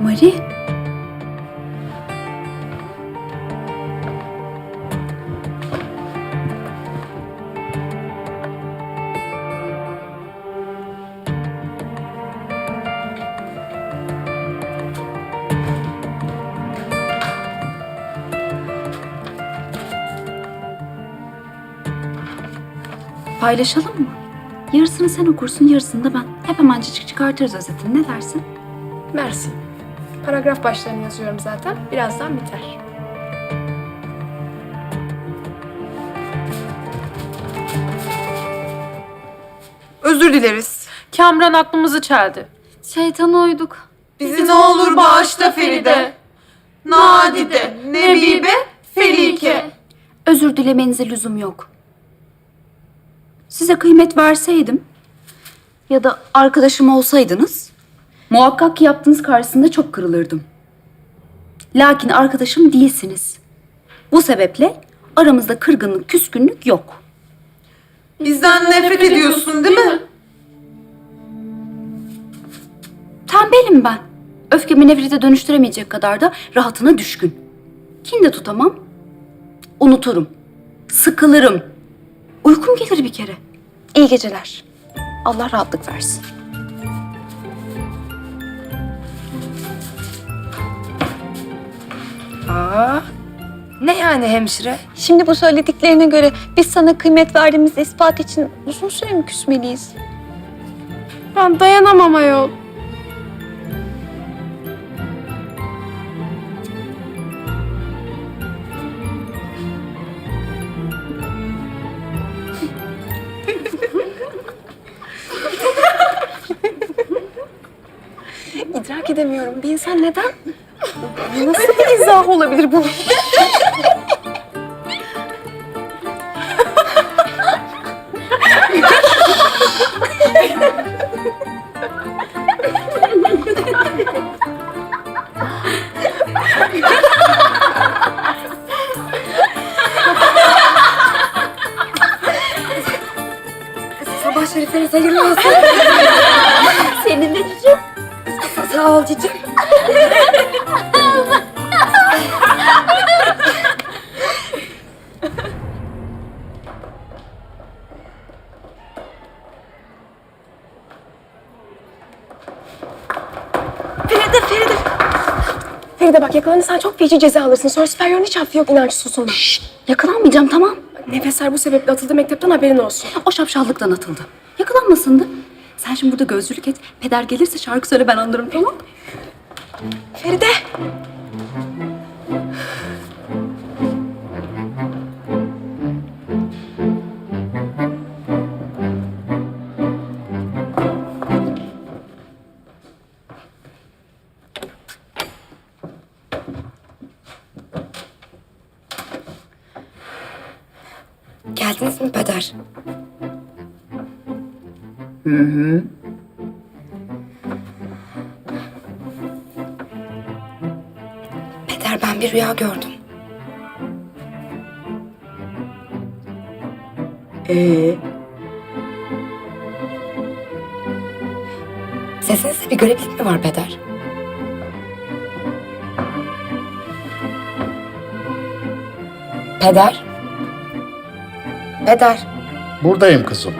Marie. Paylaşalım mı? Yarısını sen okursun, yarısını da ben. Hep hemencik çıkartırız özetini. Ne dersin? Mersi. Paragraf başlarını yazıyorum zaten. Birazdan biter. Özür dileriz. Kamran aklımızı çeldi. Şeytana uyduk. Bizi ne olur bağışla Feride. Nadide, Nebibe, Felike. Özür dilemenize lüzum yok. Size kıymet verseydim ya da arkadaşım olsaydınız muhakkak ki yaptığınız karşısında çok kırılırdım. Lakin arkadaşım değilsiniz. Bu sebeple aramızda kırgınlık, küskünlük yok. Bizden nefret ediyorsun değil mi? Tembelim ben. Öfkemi nefrete dönüştüremeyecek kadar da rahatına düşkün. Kin de tutamam. Unuturum. Sıkılırım. Uykum gelir bir kere. İyi geceler. Allah rahatlık versin. Aa, ne yani hemşire? Şimdi bu söylediklerine göre biz sana kıymet verdiğimiz ispat için uzun süre mi küsmeliyiz? Ben dayanamam ayol. İdrak edemiyorum. Bir insan neden? Nasıl bir izah olabilir bu? Hayırlı olsun. Senin de cicim. Sağ ol cicim. Feride, Feride. Feride bak yakalanırsan çok feci ceza alırsın. Sonra Süperyor'un hiç affı yok inançsız ona. Yakalanmayacağım tamam. Nefesler bu sebeple atıldı mektepten haberin olsun. O şapşallıktan atıldı. Yakalanmasındı. Sen şimdi burada gözcülük et. Peder gelirse şarkı söyle ben anlarım tamam mı? Feride. Geldiniz mi peder? Peder ben bir rüya gördüm. Ee, Sesinizde bir gariplik mi var peder? Peder? Peder, Buradayım kızım.